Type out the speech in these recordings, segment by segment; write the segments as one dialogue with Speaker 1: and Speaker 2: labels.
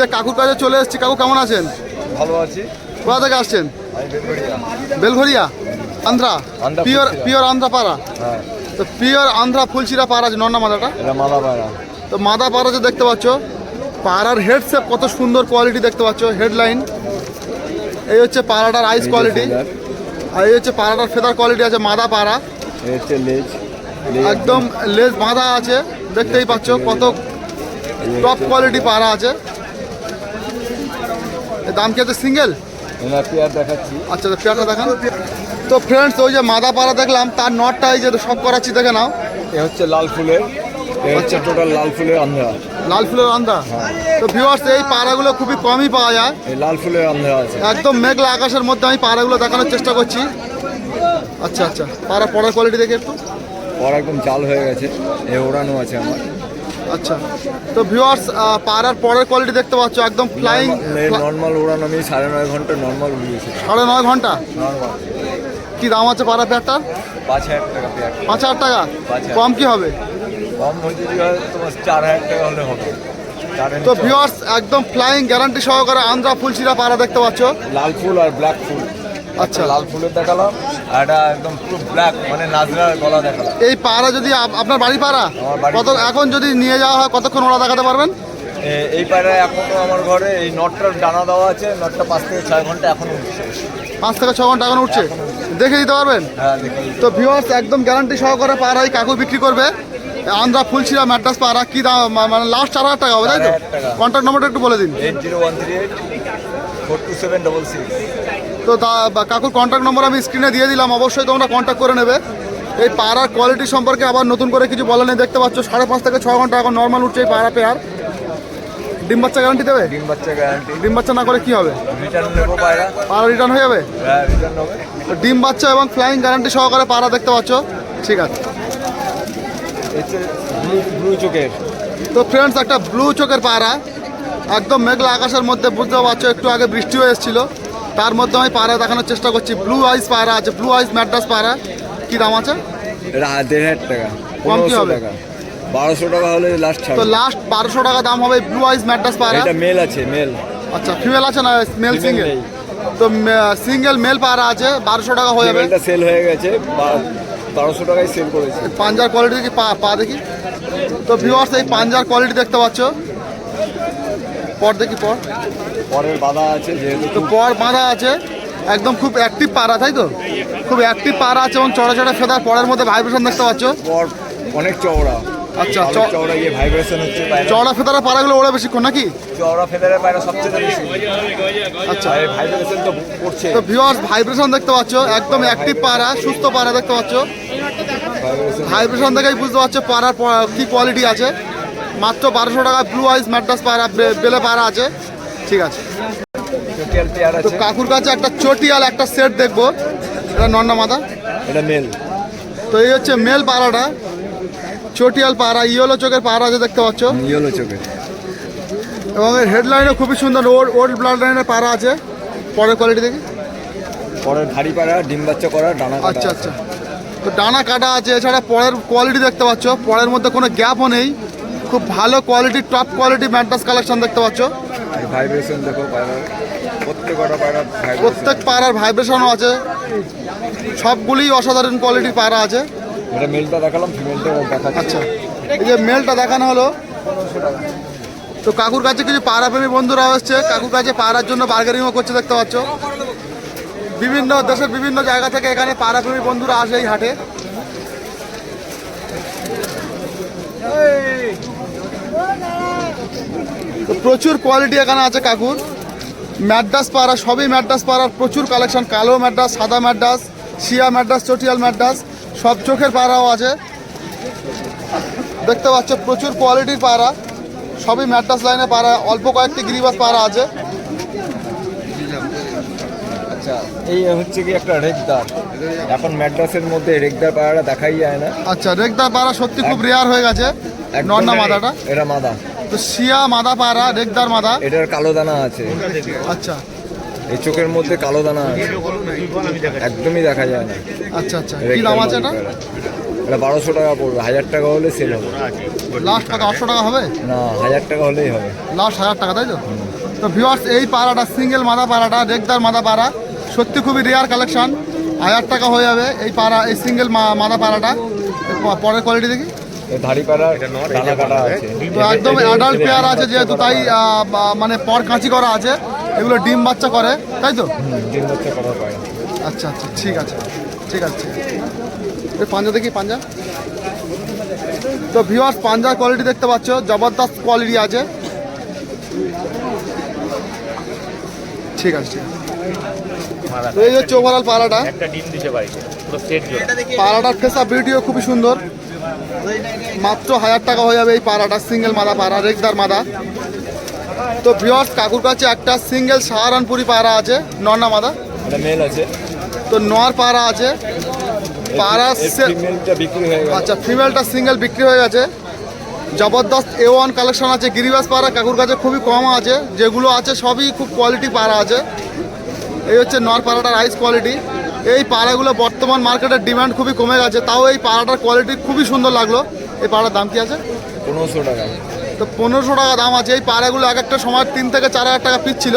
Speaker 1: যে কাকুর কাছে চলে এসেছি। কাকু কেমন আছেন?
Speaker 2: ভালো আছি।
Speaker 1: কোথা থেকে আসছেন? বেলঘরিয়া আন্ধ্রা? পিওর পিওর আন্ধ্রা পাড়া?
Speaker 2: হ্যাঁ।
Speaker 1: তো পিওর আন্ধ্রা ফুলচিরা পাড়া আছে। নন্না মাদাটা?
Speaker 2: মালা পায়রা
Speaker 1: তো মাদা পাড়া যে দেখতে পাচ্ছ পাড়ার হেড শেপ কত সুন্দর কোয়ালিটি দেখতে পাচ্ছ হেডলাইন এই হচ্ছে পাড়াটার আইস কোয়ালিটি আর এই হচ্ছে পাড়াটার ফেদার কোয়ালিটি আছে মাদা পাড়া। একদম লেজ বাঁধা আছে। দেখতেই পাচ্ছ কত টপ কোয়ালিটি পাড়া আছে। দাম কি আছে সিঙ্গেল
Speaker 2: দেখাচ্ছি।
Speaker 1: আচ্ছা পেয়ারটা দেখান। তো ফ্রেন্ডস ওই যে মাদা পাড়া দেখলাম তার নটটা এই যে সব করাচ্ছি দেখে নাও।
Speaker 2: এ হচ্ছে লাল ফুলের এ হচ্ছে টোটাল লাল ফুলের
Speaker 1: লাল ফুলের আন্দা তো ভিউয়ার্স এই পাড়াগুলো খুবই কমই পাওয়া যায়।
Speaker 2: এই লাল ফুলের আছে।
Speaker 1: একদম মেঘলা আকাশের মধ্যে আমি পাড়াগুলো দেখানোর চেষ্টা করছি। আচ্ছা আচ্ছা। পাড়া পড়ার কোয়ালিটি দেখে একটু।
Speaker 2: ওর একদম জাল হয়ে গেছে। এ ওড়ানো আছে আমার।
Speaker 1: আচ্ছা। তো ভিউয়ার্স পাড়ার পরের কোয়ালিটি দেখতে পাচ্ছ একদম ফ্লাইং
Speaker 2: নর্মাল ওড়ানো আমি সাড়ে নয় ঘণ্টা নর্মাল উড়িয়েছি
Speaker 1: সাড়ে নয় ঘণ্টা?
Speaker 2: নর্মাল
Speaker 1: কি দাম আছে পাড়া পেয়ারটার?
Speaker 2: পাঁচ হাজার টাকা পেয়ার।
Speaker 1: পাঁচ হাজার টাকা। কম কি হবে?
Speaker 2: কম হচ্ছে তোমার চার হাজার টাকা হলে হবে।
Speaker 1: তো। ভিউয়ার্স একদম ফ্লাইং গ্যারান্টি সহকারে আন্ধ্রা ফুলশিরা পাড়া দেখতে পাচ্ছ।
Speaker 2: লাল ফুল আর ব্ল্যাক ফুল।
Speaker 1: আচ্ছা।
Speaker 2: লাল ফুলের দেখালাম। এটা একদম পুরো ব্ল্যাক মানে নাজরার গলা
Speaker 1: এই পাড়া যদি আপ- আপনার বাড়ি পাড়া? কত এখন যদি নিয়ে যাওয়া হয় কতক্ষণ ওরা দেখাতে পারবেন?
Speaker 2: এই এখনও আমার ঘরে এই নটটার ডানা দেওয়া আছে নটটা পাঁচ থেকে ছয় ঘণ্টা এখনও উঠছে।
Speaker 1: পাঁচ থেকে ছ ঘণ্টা এখন উঠছে? দেখে দিতে পারবেন?
Speaker 2: হ্যাঁ
Speaker 1: তো ভিউয়ার্স একদম গ্যারান্টি সহকারে পাড়া এই কাকু বিক্রি করবে। আন্ধ্রা ফুলশিরা ম্যাড্রাস পাড়া কি দাম? মানে লাস্ট চার হাজার টাকা হবে তাই তো? কন্ট্যাক্ট নম্বরটা একটু বলে দিন।
Speaker 2: Eight zero one three eight four two seven double six
Speaker 1: তো দা- বা কাকুর কন্ট্যাক্ট নম্বর আমি স্ক্রিনে দিয়ে দিলাম অবশ্যই তোমরা কন্ট্যাক্ট করে নেবে। এই পাড়ার কোয়ালিটি সম্পর্কে আবার নতুন করে কিছু বলে নেই দেখতে পাচ্ছ সাড়ে পাঁচ থেকে ছ ঘণ্টা এখন নর্মাল উঠছে এই পাড়া পেয়ার ডিম বাচ্চা গ্যারান্টি দেবে?
Speaker 2: ডিম বাচ্চা গ্যারান্টি
Speaker 1: ডিম বাচ্চা না করে কি হবে?
Speaker 2: রিটার্ন নেব পায়রা
Speaker 1: পাড়া রিটার্ন হয়ে যাবে?
Speaker 2: হ্যাঁ রিটার্ন হবে
Speaker 1: তো ডিম বাচ্চা এবং ফ্লাইং গ্যারান্টি সহকারে পাড়া দেখতে পাচ্ছ। ঠিক আছে।
Speaker 2: ব্লু ব্লু চোখের।
Speaker 1: তো ফ্রেন্ডস একটা ব্লু চোখের পাড়া। একদম মেঘলা আকাশের মধ্যে বুঝতে পারছ একটু আগে বৃষ্টি হয়ে এসেছিল। তার মধ্যে আমি পাড়া দেখানোর চেষ্টা করছি। ব্লু আইস পাড়া আছে ব্লু আইস ম্যাড্রাস পাড়া কি দাম আছে?
Speaker 2: দেড় হাজার টাকা।
Speaker 1: কম কি হবে?
Speaker 2: বারোশো টাকা হলে লাস্ট
Speaker 1: তো লাস্ট বারোশো টাকা দাম হবে ব্লু আইস ম্যাড্রাস পাড়া
Speaker 2: এটা মেল আছে মেল
Speaker 1: আচ্ছা ফিমেল আছে না মেল সিঙ্গেল তো সিঙ্গেল মেল পাড়া আছে বারোশো টাকা হয়ে যাবে।
Speaker 2: মেলটা সেল হয়ে গেছে বারোশো টাকায় সেল করেছে।
Speaker 1: পাঞ্জার কোয়ালিটি দেখি পা পা দেখি। তো ভিউয়ার্স এই পাঞ্জার কোয়ালিটি দেখতে পাচ্ছ। পর দেখি পর।
Speaker 2: পরের বাধা আছে যেহেতু
Speaker 1: তো পর বাঁধা আছে। একদম খুব অ্যাক্টিভ পাড়া তাই তো? খুব অ্যাক্টিভ পাড়া আছে এবং চড়া চড়া ফেদার পরের মধ্যে ভাইব্রেশন দেখতে পাচ্ছ।
Speaker 2: পর অনেক চওড়া।
Speaker 1: আচ্ছা,
Speaker 2: চওড়া গিয়ে ভাইব্রেশন হচ্ছে
Speaker 1: চড়া ফেদারের পাড়াগুলো ওড়ে বেশিক্ষণ নাকি?
Speaker 2: চওড়া ফেদারের পায়রা সবচেয়ে বেশি।
Speaker 1: আচ্ছা।
Speaker 2: ভাইব্রেশন তো করছে।
Speaker 1: তো ভিউয়ার্স ভাইব্রেশন দেখতে পাচ্ছ একদম অ্যাক্টিভ পাড়া সুস্থ পাড়া দেখতে পাচ্ছ।
Speaker 2: ভাইব্রেশন
Speaker 1: দেখেই বুঝতে পারছ পাড়ার কি কোয়ালিটি আছে। মাত্র বারোশো টাকা ব্লু আইস ম্যাড্রাস পাড়া বে- বেলে পাড়া আছে। ঠিক আছে। তো কাকুর কাছে একটা চটিয়াল একটা সেট দেখব। এটা নন্না মাথা।
Speaker 2: এটা মেল
Speaker 1: তো এই হচ্ছে মেল পাড়াটা। চটিয়াল পাড়া ইয়েলো চোখের পাড়া আছে দেখতে পাচ্ছ।
Speaker 2: ইয়েলো চোখে
Speaker 1: এবং এর হেডলাইনও খুবই সুন্দর ওল্ড ওল্ড ব্লাড লাইনের পাড়া আছে। পরের কোয়ালিটি দেখি।
Speaker 2: পরের ভারী পায়রা ডিম বাচ্চা করা ডানা
Speaker 1: আচ্ছা আচ্ছা। তো ডানা কাটা আছে এছাড়া পরের কোয়ালিটি দেখতে পাচ্ছ। পরের মধ্যে কোনো গ্যাপও নেই। খুব ভালো quality top quality Madras collection দেখতে পাচ্ছ।
Speaker 2: ভাইব্রেশন দেখো প্রত্যেক ভাইব্রেশন
Speaker 1: প্রত্যেক পাড়ার ভাইব্রেশনও আছে। সবগুলি অসাধারণ কোয়ালিটির পাড়া আছে।
Speaker 2: এটা মেলটা দেখালাম ফিমেলটা দেখাচ্ছি।
Speaker 1: আচ্ছা এই যে মেলটা দেখানো হলো। তো কাকুর কাছে কিছু পাড়া প্রেমী বন্ধুরা এসছে। কাকুর কাছে পাড়ার জন্য বার্গেনিংও করছে দেখতে পাচ্ছ। বিভিন্ন দেশের বিভিন্ন জায়গা থেকে এখানে পাড়া প্রেমী বন্ধুরা আসে এই হাটে। তো প্রচুর কোয়ালিটি এখানে আছে কাকুর। ম্যাড্রাস পাড়া সবই ম্যাড্রাস পাড়ার প্রচুর কালেকশন কালো ম্যাড্রাস সাদা ম্যাড্রাস শিয়া ম্যাড্রাস চটিয়াল ম্যাড্রাস সব চোখের পাড়াও আছে। দেখতে পাচ্ছ প্রচুর কোয়ালিটির পাড়া। সবই ম্যাড্রাস লাইনে পাড়া অল্প কয়েকটি গিরিবাস পাড়া আছে।
Speaker 2: আচ্ছা এই হচ্ছে কি একটা রেকদার এখন ম্যাড্রাসের মধ্যে পায়রাটা দেখাই যায় না।
Speaker 1: আচ্ছা রেগদার পাড়া সত্যি খুব রেয়ার হয়ে গেছে। নন্না মাদাটা।
Speaker 2: এটা মাদা।
Speaker 1: তো শিয়া মাদা পাড়া রেগদার মাদা?
Speaker 2: এটার কালো দানা আছে।
Speaker 1: আচ্ছা।
Speaker 2: এই চোখের মধ্যে কালো দানা আছে। একদমই দেখা যায় না।
Speaker 1: আচ্ছা আচ্ছা। কি দাম আছে এটা?
Speaker 2: এটা বারোশো টাকা পড়বে হাজার টাকা হলে সেল হবে।
Speaker 1: লাস্ট কত আটশো টাকা হবে?
Speaker 2: না হাজার টাকা হলেই হবে।
Speaker 1: লাস্ট হাজার টাকা তাই তো? তো ভিউয়ার্স এই পাড়াটা সিঙ্গেল মাদা পাড়াটা রেগদার মাদা পাড়া সত্যি খুবই রেয়ার কালেকশন হাজার টাকা হয়ে যাবে এই পাড়া এই সিঙ্গেল মাদা পাড়াটা পরের কোয়ালিটি দেখি।
Speaker 2: এই ধাড়ি কাটা আছে।
Speaker 1: একদম অ্যাডাল্ট পেয়ার আছে যেহেতু তাই মানে পর কাঁচি করা আছে। এগুলো ডিম বাচ্চা করে তাই তো?
Speaker 2: দিন বাচ্চা করা পায়
Speaker 1: আচ্ছা আচ্ছা ঠিক আছে ঠিক আছে। এই পাঞ্জা দেখি পাঞ্জা? তো ভিউয়ার্স পাঞ্জার কোয়ালিটি দেখতে পাচ্ছ জবরদস্ত কোয়ালিটি আছে। ঠিক আছে ঠিক আছে। এই হচ্ছে ওভারঅল পাড়াটা।
Speaker 3: একটা ডিম দিতে বাড়িতে পুরো সেট
Speaker 1: পাড়াটার ফেসা ভিডিও খুবই সুন্দর। মাত্র হাজার টাকা হয়ে যাবে এই পাড়াটা সিঙ্গেল মাদা পাড়া রেগদার মাদা। তো ভিউয়ার্স কাকুর কাছে একটা সিঙ্গেল সাহারানপুরি পাড়া আছে নন্না মাদা।
Speaker 2: মেল আছে।
Speaker 1: তো নোয়ার পাড়া আছে। পাড়া আচ্ছা ফিমেলটা সিঙ্গেল বিক্রি হয়ে গেছে। জবরদস্ত এ ওয়ান কালেকশন আছে গিরিবাস পাড়া কাকুর কাছে খুবই কম আছে। যেগুলো আছে সবই খুব কোয়ালিটি পাড়া আছে। এই হচ্ছে নর পাড়াটার আইস কোয়ালিটি এই পাড়াগুলো বর্তমান মার্কেটের ডিমান্ড খুবই কমে গেছে তাও এই পাড়াটার কোয়ালিটি খুবই সুন্দর লাগল। এই পাড়ার দাম কি আছে?
Speaker 2: পনেরোশো টাকা।
Speaker 1: তো পনেরোশো টাকা দাম আছে এই পাড়াগুলো এক একটা সময় তিন থেকে চার হাজার টাকা পিস ছিল।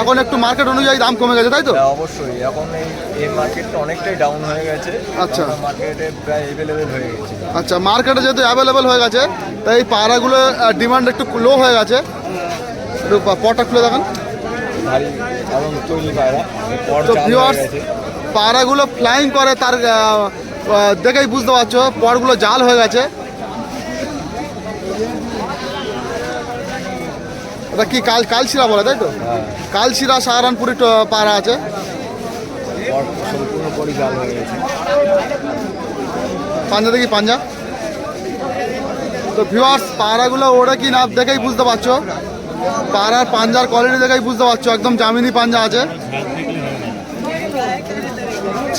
Speaker 1: এখন একটু মার্কেট অনুযায়ী দাম কমে গেছে তাই তো?
Speaker 2: হ্যাঁ, অবশ্যই। এখন এই মার্কেটটা অনেকটাই ডাউন হয়ে গেছে।
Speaker 1: আচ্ছা।
Speaker 2: মার্কেটে প্রায় এভেলেবেল হয়ে গেছে।
Speaker 1: আচ্ছা মার্কেটে যেহেতু অ্যাভেলেবেল হয়ে গেছে তাই এই পাড়াগুলো ডিমান্ড একটু লো হয়ে গেছে। একটু পটা খুলে দেখান। তো ভিউয়ার্স পাড়াগুলো ফ্লাইং করে তার দেখেই বুঝতে পারছ পরগুলো জাল হয়ে গেছে। ওটা কি কাল কালশিরা বলে তাই তো? কালশিরা সাহারানপুরি পাড়া আছে। পাঞ্জা দেখি পাঞ্জা। তো ভিউয়ার্স পাড়াগুলো ওরা কি না দেখেই বুঝতে পারছ। পাড়ার পাঞ্জার কোয়ালিটি দেখেই বুঝতে পারছ একদম জামিনি পাঞ্জা আছে।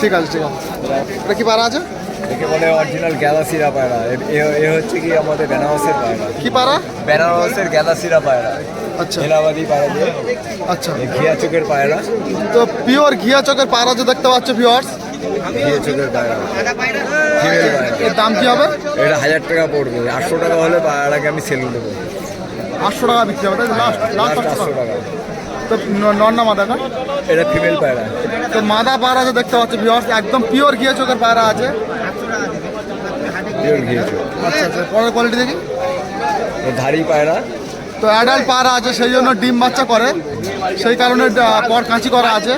Speaker 1: ঠিক আছে ঠিক আছে। এটা কি পাড়া আছে?
Speaker 2: একে বলে অরিজিনাল গ্যালাসিরা পায়রা। এ- হচ্ছে কি আমাদের বেনারসের পায়রা।
Speaker 1: কি পাড়া
Speaker 2: বেনারসের গ্যালাসিরা পায়রা।
Speaker 1: আচ্ছা।
Speaker 2: এলাহাবাদি পায়রা দিয়ে।
Speaker 1: আচ্ছা।
Speaker 2: ঘিয়া চোখের পায়রা।
Speaker 1: তো পিওর ঘিয়া চকের পাড়া যে দেখতে পাচ্ছ ভিউয়ার্স
Speaker 2: ঘিয়া চোখের পায়রা।
Speaker 1: এর দাম কি হবে?
Speaker 2: এটা হাজার টাকা পড়বে। আটশো টাকা হলে পায়রাকে আমি সেল দেবো।
Speaker 1: আটশো টাকা বিক্রি হবে তাই লাস্ট লাস্ট আটশো টাকা। তো ন- না মাদা না
Speaker 2: এটা ফিমেল পায়রা।
Speaker 1: তো মাদা পায়রা আছে দেখতে পাচ্ছ ভিউয়ার্স একদম পিওর ঘিয়ে চোখের পায়রা আছে।
Speaker 2: পিওর ঘিয়া চোখ।
Speaker 1: আচ্ছা আচ্ছা পরের কোয়ালিটি দেখি।
Speaker 2: ধাড়ি পায়রা।
Speaker 1: তো অ্যাডাল্ট পায়রা আছে সেই জন্য ডিম বাচ্চা করে। সেই কারণে পর কাঁচি করা আছে।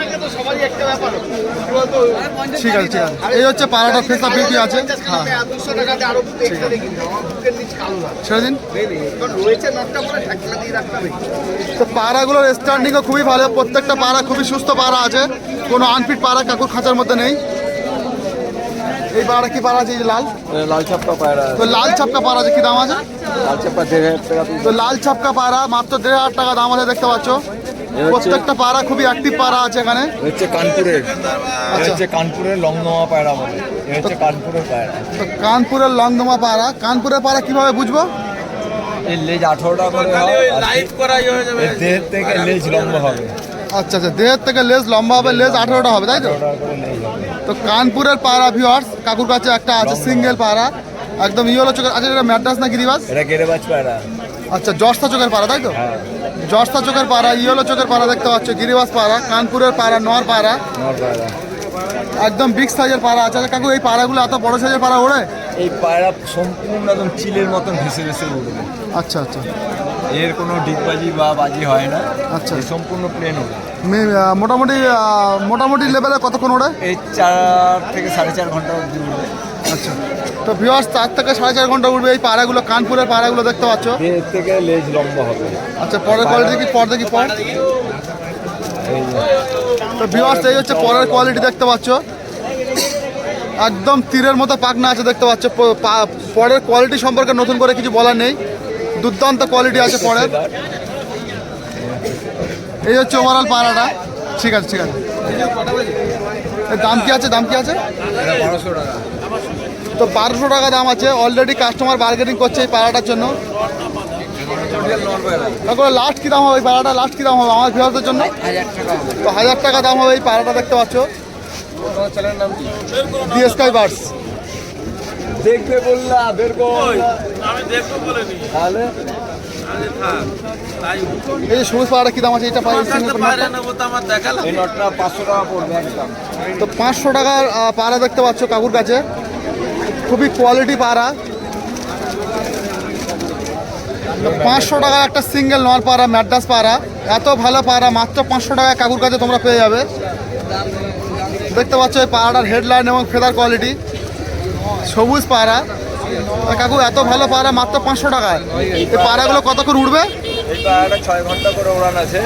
Speaker 1: ঠিক আছে ঠিক আছে। এই হচ্ছে পাড়াটা ফেসা বিউটি আছে। হ্যাঁ। ছেড়ে দিন। তো পাড়াগুলোর স্ট্যান্ডিংও খুবই ভালো। প্রত্যেকটা পাড়া খুবই সুস্থ পাড়া আছে। কোনো আনফিট পাড়া কাকুর খাঁচার মধ্যে নেই। এই পাড়া কি পাড়া আছে লাল?
Speaker 2: লাল চাপটা পায়রা
Speaker 1: তো লাল ছাপকা পাড়া আছে কি দাম আছে?
Speaker 2: লাল চাপটা দেড় হাজার টাকা
Speaker 1: তো লাল ছাপকা পাড়া মাত্র দেড় হাজার টাকা দাম আছে দেখতে পাচ্ছ। প্রত্যেকটা পাড়া খুবই অ্যাক্টিভ পাড়া আছে এখানে।
Speaker 2: হচ্ছে কানপুরের
Speaker 1: আচ্ছা।
Speaker 2: হচ্ছে কানপুরের লংনমা পায়রা বলে। হচ্ছে কানপুরের পায়রা।
Speaker 1: তো কানপুরের লংদমা পাড়া কানপুরের পাড়া কীভাবে বুঝব?
Speaker 2: এর লেজ আঠারোটা করে লাইভ করাই হয়ে যাবে। দেহের থেকে লেজ লম্বা হবে।
Speaker 1: আচ্ছা আচ্ছা দেহের থেকে লেজ লম্বা হবে লেজ আঠেরোটা হবে তাই তো? তো কানপুরের পাড়া ভিউয়ার্স কাকুর কাছে একটা আছে সিঙ্গেল পাড়া। একদম ইয়েলো চোখের আচ্ছা এটা ম্যাড্রাস না গিরিবাস
Speaker 2: এটা গেড়েবাজ পায়রা।
Speaker 1: আচ্ছা জর্সা চোখের পাড়া তাই তো? জর্সা চোখের পাড়া ইয়েলো চোখের পাড়া দেখতে পাচ্ছ গিরিবাস পাড়া কানপুরের পাড়া নর পাড়া। একদম বিগ সাইজের পাড়া আছে। আচ্ছা, কাকু এই পাড়াগুলো এত বড় সাইজের পাড়া ওড়ে?
Speaker 2: এই পায়রা সম্পূর্ণ একদম চিলের মতন ভেসে ভেসে উঠবে
Speaker 1: আচ্ছা আচ্ছা।
Speaker 2: এর কোনো ডিগবাজি বা বাজি হয় না।
Speaker 1: আচ্ছা।
Speaker 2: সম্পূর্ণ প্লেন
Speaker 1: মে- মোটামুটি মোটামুটি লেভেলে কতক্ষণ ওড়ে?
Speaker 2: এই চার থেকে সাড়ে চার ঘণ্টা অবধি উঠবে
Speaker 1: আচ্ছা। তো ভিউয়ার্স চার থেকে সাড়ে চার ঘণ্টা উঠবে এই পাড়াগুলো কানপুরের পাড়াগুলো দেখতে পাচ্ছ?
Speaker 2: এর থেকে লেজ লম্বা হবে।
Speaker 1: আচ্ছা পরের কোয়ালিটি দেখি পর দেখি পর। তো ভিউয়ার্স এই হচ্ছে পরের কোয়ালিটি দেখতে পাচ্ছ। একদম তীরের মতো পাকনা আছে দেখতে পাচ্ছ। পা- পরের কোয়ালিটি সম্পর্কে নতুন করে কিছু বলার নেই। দুর্দান্ত কোয়ালিটি আছে পরের। এই হচ্ছে ওভারঅল পাড়াটা। ঠিক আছে ঠিক আছে। দাম কি আছে? দাম কি আছে?
Speaker 2: বারোশো টাকা।
Speaker 1: তো বারোশো টাকা দাম আছে। অলরেডি কাস্টমার বার্গেনিং করছে এই পাড়াটার জন্য। কাকু লাস্ট কী দাম হবে এই পাড়াটা? লাস্ট কী দাম হবে আমার ভিউয়ারদের জন্য? তো হাজার টাকা দাম হবে এই পাড়াটা দেখতে পাচ্ছ। ডিএসকাই বার্স
Speaker 2: দেখবে বললা বের কর। তাহলে?
Speaker 1: এই সবুজ কী দাম আছে? এটা পাই
Speaker 2: এই নটটা পাঁচশো টাকা পড়বে
Speaker 1: তো পাঁচশো টাকার পাড়া দেখতে পাচ্ছ কাকুর কাছে। খুবই কোয়ালিটি পাড়া। পাঁচশো টাকার একটা সিঙ্গেল নল পাড়া, ম্যাড্রাস পাড়া। এত ভালো পাড়া, মাত্র পাঁচশো টাকা কাকুর কাছে তোমরা পেয়ে যাবে। দেখতে পাচ্ছ এই পাড়াটার হেডলাইন এবং ফেদার কোয়ালিটি সবুজ পাড়া। কাকু, এত ভালো পাড়া, মাত্র পাঁচশো টাকায়। এই পাড়াগুলো কতক্ষণ উঠবে
Speaker 2: এই পায়রাটা ছয় ঘণ্টা করে উড়ান আছে।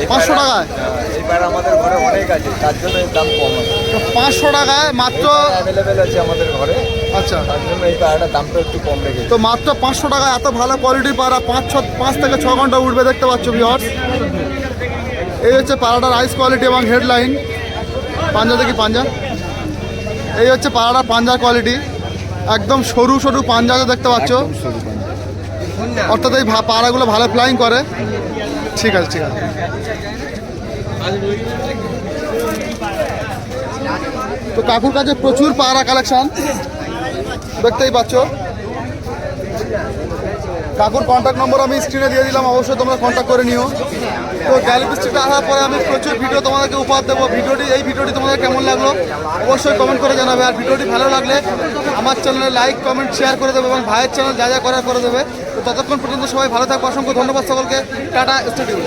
Speaker 2: এই
Speaker 1: 500
Speaker 2: পায়রা-
Speaker 1: টাকায়?
Speaker 2: হ্যাঁ, এই পায়রা আমাদের ঘরে অনেক আছে তার জন্য এর দাম কম আছে।
Speaker 1: তো পাঁচশো টাকায় মাত্র
Speaker 2: অ্যাভেলেবেল আছে আমাদের ঘরে
Speaker 1: আচ্ছা।
Speaker 2: তার জন্য এই পায়রাটার দামটা একটু কম রেখেছি।
Speaker 1: তো মাত্র পাঁচশো টাকা এত ভালো কোয়ালিটির পাড়া পাঁচ ছ পাঁচ থেকে ছ ঘণ্টা উঠবে দেখতে পাচ্ছ ভিওর্স এই হচ্ছে পাড়াটার আইস কোয়ালিটি এবং হেডলাইন পাঞ্জা দেখি পাঞ্জা। এই হচ্ছে পাড়াটার পাঞ্জার কোয়ালিটি একদম সরু সরু পাঞ্জা দেখতে পাচ্ছ। অর্থাৎ এই পাড়াগুলো ভালো ফ্লাইং করে। ঠিক আছে ঠিক আছে। তো কাকুর কাছে প্রচুর পাড়া কালেকশন দেখতেই পাচ্ছ। কাকুর কন্ট্যাক্ট নম্বর আমি স্ক্রিনে দিয়ে দিলাম, অবশ্যই তোমরা কন্ট্যাক্ট করে নিও। তো গ্যালিপ স্ট্রিটে আসার পরে আমি প্রচুর ভিডিও তোমাদেরকে উপহার দেবো। ভিডিওটি এই ভিডিওটি তোমাদের কেমন লাগল? অবশ্যই কমেন্ট করে জানাবে। আর ভিডিওটি ভালো লাগলে আমার চ্যানেলে লাইক কমেন্ট শেয়ার করে দেবে এবং ভাইয়ের চ্যানেল যা যা করার করে দেবে। তো ততক্ষণ পর্যন্ত সবাই ভালো থাকবে অসংখ্য ধন্যবাদ সকলকে। Tata studio